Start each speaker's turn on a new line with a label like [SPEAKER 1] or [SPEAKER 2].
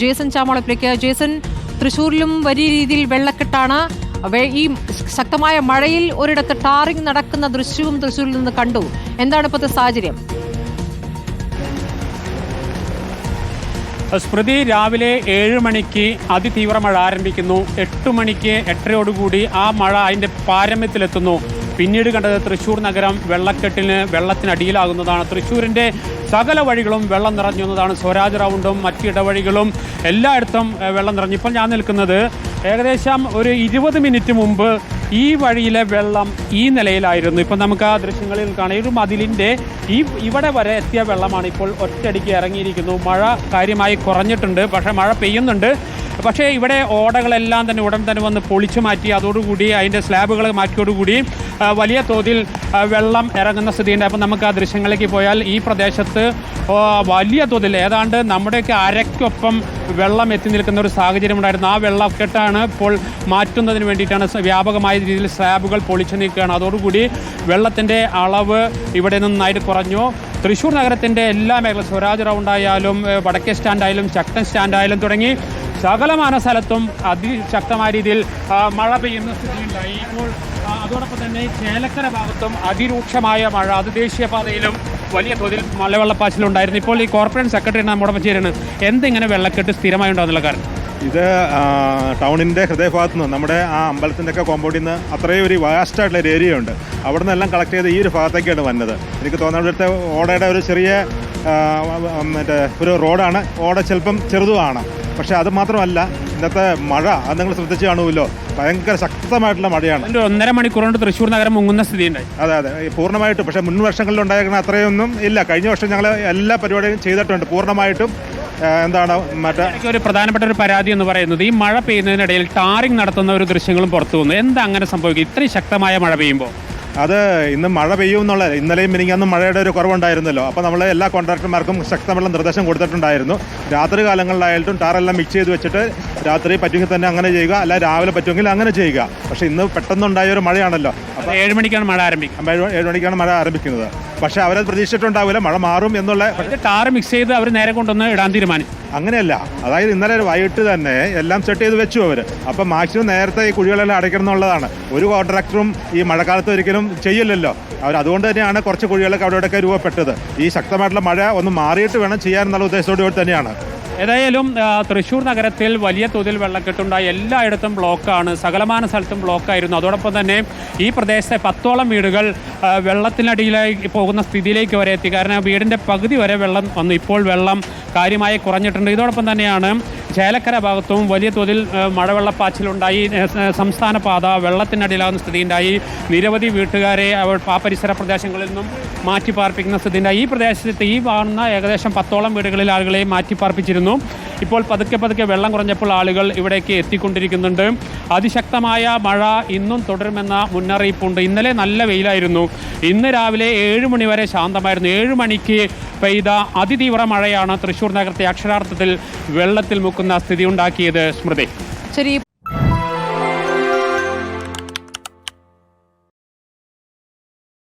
[SPEAKER 1] Jason ചാമോളപ്പിലേക്ക് Jason തൃശൂരിലും വലിയ രീതിയിൽ വെള്ളക്കെട്ടാണ്. ഈ ശക്തമായ മഴയിൽ ഒരിടത്ത് ടാറിംഗ് നടക്കുന്ന ദൃശ്യവും തൃശൂരിൽ നിന്ന് കണ്ടു. എന്താണ് ഇപ്പോഴത്തെ സാഹചര്യം?
[SPEAKER 2] സ്മൃതി രാവിലെ ഏഴ് മണിക്ക് അതിതീവ്ര മഴ ആരംഭിക്കുന്നു. എട്ട് മണിക്ക് എട്ടരയോടുകൂടി ആ മഴ അതിന്റെ പാരമ്യത്തിലെത്തുന്നു. പിന്നീട് കണ്ടത് തൃശ്ശൂർ നഗരം വെള്ളക്കെട്ടിന് വെള്ളത്തിനടിയിലാകുന്നതാണ്. തൃശ്ശൂരിന്റെ സകല വഴികളും വെള്ളം നിറഞ്ഞു എന്നതാണ് സ്വരാജ് റൗണ്ടും മറ്റ് ഇടവഴികളും എല്ലായിടത്തും വെള്ളം നിറഞ്ഞു. ഇപ്പോൾ ഞാൻ നിൽക്കുന്നത് ഏകദേശം ഒരു ഇരുപത് മിനിറ്റ് മുമ്പ് ഈ വഴിയിലെ വെള്ളം ഈ നിലയിലായിരുന്നു. ഇപ്പം നമുക്ക് ആ ദൃശ്യങ്ങളിൽ കാണാം. ഒരു മതിലിന്റെ ഈ ഇവിടെ വരെ എത്തിയ വെള്ളമാണ് ഇപ്പോൾ ഒറ്റയടിക്ക് ഇറങ്ങിയിരിക്കുന്നു. മഴ കാര്യമായി കുറഞ്ഞിട്ടുണ്ട്. പക്ഷേ മഴ പെയ്യുന്നുണ്ട്. പക്ഷേ ഇവിടെ ഓടകളെല്ലാം തന്നെ ഉടൻ തന്നെ വന്ന് പൊളിച്ചു മാറ്റി. അതോടുകൂടി അതിന്റെ സ്ലാബുകൾ മാറ്റിയോടുകൂടി വലിയ തോതിൽ വെള്ളം ഇറങ്ങുന്ന സ്ഥിതിയുണ്ട്. അപ്പം നമുക്ക് ആ ദൃശ്യങ്ങളിലേക്ക് പോയാൽ ഈ പ്രദേശത്ത് വലിയ തോതിൽ ഏതാണ്ട് നമ്മുടെയൊക്കെ അരയ്ക്കൊപ്പം വെള്ളം എത്തി നിൽക്കുന്ന ഒരു സാഹചര്യം ഉണ്ടായിരുന്നു. ആ വെള്ളക്കെട്ടാണ് ഇപ്പോൾ മാറ്റുന്നതിന് വേണ്ടിയിട്ടാണ് വ്യാപകമായ രീതിയിൽ സ്ലാബുകൾ പൊളിച്ചു നീക്കുകയാണ്. അതോടുകൂടി വെള്ളത്തിന്റെ അളവ് ഇവിടെ നിന്നായിട്ട് കുറഞ്ഞു. തൃശ്ശൂർ നഗരത്തിന്റെ എല്ലാ മേഖല സ്വരാജ് റൗണ്ടായാലും വടക്കേ സ്റ്റാൻഡായാലും ശക്തൻ സ്റ്റാൻഡായാലും തുടങ്ങി സകലമാന സ്ഥലത്തും അതിശക്തമായ രീതിയിൽ മഴ പെയ്യുന്ന സ്ഥിതിയുണ്ടായി. ഇപ്പോൾ അതോടൊപ്പം തന്നെ ചേലക്കര ഭാഗത്തും അതിരൂക്ഷമായ മഴ അത് ദേശീയപാതയിലും വലിയ തോതിൽ മലവെള്ളപ്പാച്ചിലുണ്ടായിരുന്നു ഇപ്പോൾ ഈ കോർപ്പറേറ്റ് സെക്രട്ടറി നമ്മുടെ ചേരാണ് എന്തിങ്ങനെ വെള്ളക്കെട്ട് സ്ഥിരമായി ഉണ്ടാകുന്നുള്ള കാരണം?
[SPEAKER 3] ഇത് ടൗണിന്റെ ഹൃദയഭാഗത്ത് നിന്ന് നമ്മുടെ ആ അമ്പലത്തിന്റെ ഒക്കെ കോമ്പൗണ്ടിൽ നിന്ന് അത്രയും ഒരു വാസ്റ്റായിട്ടുള്ള ഒരു ഏരിയ ഉണ്ട്. അവിടെ നിന്നെല്ലാം കളക്ട് ചെയ്ത് ഈ ഒരു ഭാഗത്തേക്കാണ് വന്നത്. എനിക്ക് തോന്നുന്നത് ഇവിടുത്തെ ഓടയുടെ ഒരു ചെറിയ മറ്റേ ഒരു റോഡാണ് ഓട ചിലപ്പം ചെറുതുമാണ്. പക്ഷേ അത് മാത്രമല്ല ഇന്നത്തെ മഴ അത് നിങ്ങൾ ശ്രദ്ധിച്ച് കാണുമല്ലോ. ഭയങ്കര ശക്തമായിട്ടുള്ള മഴയാണ്.
[SPEAKER 2] അതിന്റെ ഒന്നര മണിക്കൂർ കൊണ്ട് തൃശ്ശൂർ നഗരം മുങ്ങുന്ന സ്ഥിതിയുണ്ടായി.
[SPEAKER 3] അതെ അതെ. പൂർണമായിട്ടും പക്ഷേ മുൻ വർഷങ്ങളിൽ ഉണ്ടായിരുന്ന അത്രയൊന്നും ഇല്ല. കഴിഞ്ഞ വർഷം ഞങ്ങൾ എല്ലാ പരിപാടിയും ചെയ്തിട്ടുണ്ട് പൂർണമായിട്ടും. എന്താണ് മറ്റേ
[SPEAKER 2] ഒരു പ്രധാനപ്പെട്ട ഒരു പരാതി എന്ന് പറയുന്നത് ഈ മഴ പെയ്യുന്നതിനിടയിൽ ടാറിംഗ് നടത്തുന്ന ഒരു ദൃശ്യങ്ങളും പുറത്തു വന്നു. എന്താ അങ്ങനെ സംഭവിക്കും ഇത്രയും ശക്തമായ മഴ പെയ്യുമ്പോൾ
[SPEAKER 3] അത് ഇന്ന് മഴ പെയ്യും എന്നുള്ള ഇന്നലെയും മിനിങ്ങാന്നും മഴയുടെ ഒരു കുറവുണ്ടായിരുന്നല്ലോ. അപ്പോൾ നമ്മൾ എല്ലാ കോൺട്രാക്ടർമാർക്കും ശക്തമുള്ള നിർദ്ദേശം കൊടുത്തിട്ടുണ്ടായിരുന്നു. രാത്രി കാലങ്ങളിലായാലും ടാറെല്ലാം മിക്സ് ചെയ്ത് വെച്ചിട്ട് രാത്രി പറ്റുമെങ്കിൽ തന്നെ അങ്ങനെ ചെയ്യുക അല്ല രാവിലെ പറ്റുമെങ്കിൽ അങ്ങനെ ചെയ്യുക. പക്ഷേ ഇന്ന് പെട്ടെന്നുണ്ടായ ഒരു മഴയാണല്ലോ. അപ്പോൾ
[SPEAKER 2] ഏഴ് മണിക്കാണ് മഴ ആരംഭിക്കുക
[SPEAKER 3] ഏഴ് ഏഴ് മണിക്കാണ് മഴ ആരംഭിക്കുന്നത്. പക്ഷേ അവരത് പ്രതീക്ഷിച്ചിട്ടുണ്ടാവില്ല. മഴ മാറും എന്നുള്ള
[SPEAKER 2] ടാർ മിക്സ് ചെയ്ത് അവർ നേരെ കൊണ്ടുവന്ന് ഇടാൻ തീരുമാനിച്ചു.
[SPEAKER 3] അങ്ങനെയല്ല. അതായത് ഇന്നലെ വൈകിട്ട് തന്നെ എല്ലാം സെറ്റ് ചെയ്ത് വെച്ചു അവർ അപ്പം മാക്സിമം നേരത്തെ ഈ കുഴികളെല്ലാം അടയ്ക്കണം എന്നുള്ളതാണ്. ഒരു കോൺട്രാക്ടറും ഈ മഴക്കാലത്ത് ഒരിക്കലും ചെയ്യില്ലല്ലോ. അവർ അതുകൊണ്ട് തന്നെയാണ് കുറച്ച് കുഴികളൊക്കെ അവിടെ ഇവിടെയൊക്കെ രൂപപ്പെട്ടത്. ഈ ശക്തമായിട്ടുള്ള മഴ ഒന്ന് മാറിയിട്ട് വേണം ചെയ്യാൻ എന്നുള്ള ഉദ്ദേശത്തോടുകൂടി തന്നെയാണ്.
[SPEAKER 2] ഏതായാലും തൃശ്ശൂർ നഗരത്തിൽ വലിയ തോതിൽ വെള്ളക്കെട്ടുണ്ടായി എല്ലായിടത്തും ബ്ലോക്കാണ്. സകലമാന സ്ഥലത്തും ബ്ലോക്കായിരുന്നു. അതോടൊപ്പം തന്നെ ഈ പ്രദേശത്തെ പത്തോളം വീടുകൾ വെള്ളത്തിനടിയിലായി പോകുന്ന സ്ഥിതിയിലേക്ക് വരെ എത്തി. കാരണം വീടിന്റെ പകുതി വരെ വെള്ളം വന്നു. ഇപ്പോൾ വെള്ളം കാര്യമായി കുറഞ്ഞിട്ടുണ്ട്. ഇതോടൊപ്പം തന്നെയാണ് ചേലക്കര ഭാഗത്തും വലിയ തോതിൽ മഴവെള്ളപ്പാച്ചിലുണ്ടായി. സംസ്ഥാന പാത വെള്ളത്തിനടിയിലാകുന്ന സ്ഥിതിയുണ്ടായി. നിരവധി വീട്ടുകാരെ അവർ ആ പരിസര പ്രദേശങ്ങളിൽ നിന്നും മാറ്റിപ്പാർപ്പിക്കുന്ന സ്ഥിതിയുണ്ടായി. ഈ പ്രദേശത്ത് ഈ കാണുന്ന ഏകദേശം പത്തോളം വീടുകളിൽ ആളുകളെ മാറ്റി പാർപ്പിച്ചിരുന്നു ഇപ്പോൾ പതുക്കെ പതുക്കെ വെള്ളം കുറഞ്ഞപ്പോൾ ആളുകൾ ഇവിടേക്ക് എത്തിക്കൊണ്ടിരിക്കുന്നുണ്ട്. അതിശക്തമായ മഴ ഇന്നും തുടരുമെന്ന മുന്നറിയിപ്പുണ്ട്. ഇന്നലെ നല്ല വെയിലായിരുന്നു. ഇന്ന് രാവിലെ ഏഴ് മണി വരെ ശാന്തമായിരുന്നു. ഏഴ് മണിക്ക് പെയ്ത അതിതീവ്ര മഴയാണ് തൃശ്ശൂർ നഗരത്തെ അക്ഷരാർത്ഥത്തിൽ വെള്ളത്തിൽ മുക്കുന്ന സ്ഥിതി ഉണ്ടാക്കിയത് സ്മൃതി.
[SPEAKER 1] ശരി